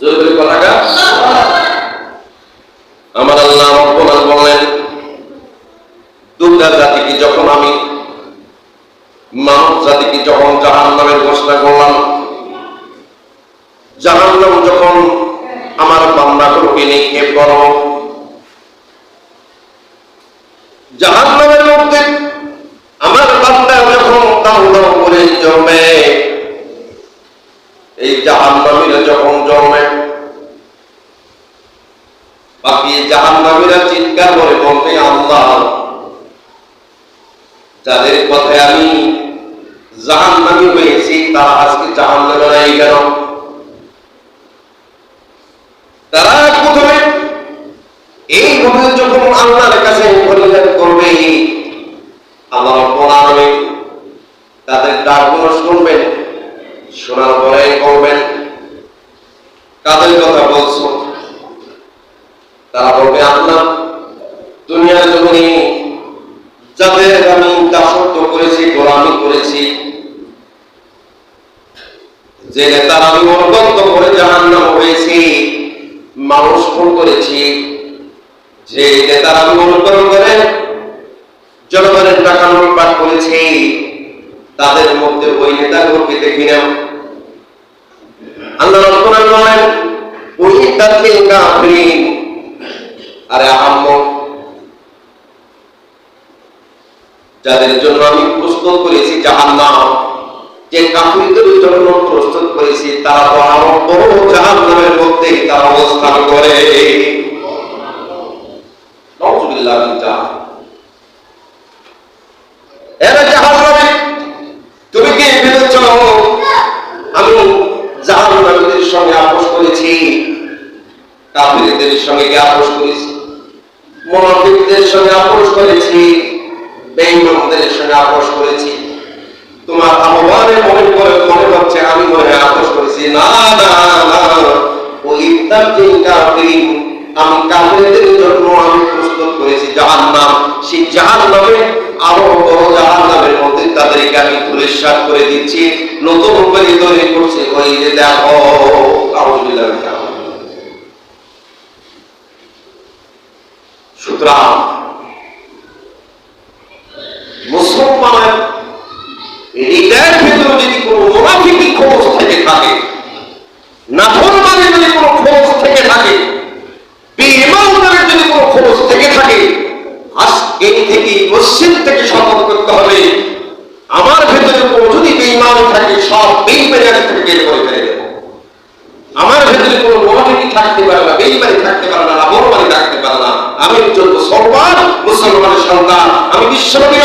জোরে করে কথা আমার আল্লাহ রব্বুল বললেন দুটা জাতিকে যখন আমি, মানব জাতিকে যখন জাহান নামের ঘোষণা করলাম জাহান নাম যখন আমার বান্দাগুলোকে নিক্ষেপ করো জাহান নামের মধ্যে আমার বান্দা যখন দাউ দাউ করে জমে এই জাহান নামীরা যখন জন্মে, বাকি জাহান নামীরা চিৎকার করে, বলতে আল্লাহ, যাদের কথায় আমি জাহান নামি হয়েছি, তারা আজকে জাহান নামে নাই কেন? তারা শোনার পরে করবেন। কাদের কথা বলছো? তারা বলবে, আল্লাহ, দুনিয়ার জমিনে যাদের আমি দাসত্ব করেছি, গোলামি করেছি, যে নেতার আমি অনুগত করে জাহান্নাম হয়েছি, মানুষ খুন করেছি, যে নেতার আমি অনুকরণ করে জনগণের টাকা লুটপাট করেছি, তাদের মধ্যে ওই নেতাগুলোকে দেখি না। যাদের জন্য আমি প্রস্তুত করেছি জাহান্নাম, যে কাফিরদের জন্য প্রস্তুত করেছি, তারা তো আরও বড় জাহান্নামের মধ্যে তারা অবস্থান করে। নাউযুবিল্লাহ মিন জাহান্নাম এরা জাহান্নামে তুমি কি ভেবেছ আমি জাহান্নামীদের সঙ্গে আপোষ করেছি কাফিরদের সঙ্গে কি আপোষ করেছি। মুনাফিকদের সঙ্গে আপোষ করেছি বেঈমানদের সঙ্গে আপোষ করেছি। তোমার আহ্বানে মনে করে মনে হচ্ছে আমি মনে হয় আপোষ করেছি। না না না ওই তাবদিন কাফিরিন আমি কাফিরদের জন্য আমি প্রস্তুত করেছি জাহান্নাম, সেই জাহান্নামে আরও বড় জাহান্নামের মধ্যে তাদেরকে আমি ধূলিসাৎ করে দিচ্ছি। নতুন করে তৈরি করছে ওই যে দেখো আউযুবিল্লাহ মিনাশ শাইতানির সুতরাং মুসলমানের হৃদয়ের ভেতরে যদি কোনো মুনাফিকি খোঁজ থেকে থাকে, নাফরমানের যদি কোনো খোঁজ থেকে থাকে, বেঈমানদের যদি কোনো খোঁজ থেকে থাকে, আজকে থেকে মসজিদ থেকে সতর্ক করতে হবে। আমার ভেতরে কোনো যদি বেইমান থাকে, সব বেঈমানি আজ থেকে বের করে ফেলে দেবো। আমার ভেতরে কোনো মুনাফিকি থাকতে পারে না, বেঈমানি থাকতে পারে না, নাফরমানি থাকতে পারে না। আমি একজন মুসলমান মুসলমানের সন্তান। আমি বিশ্বনবীর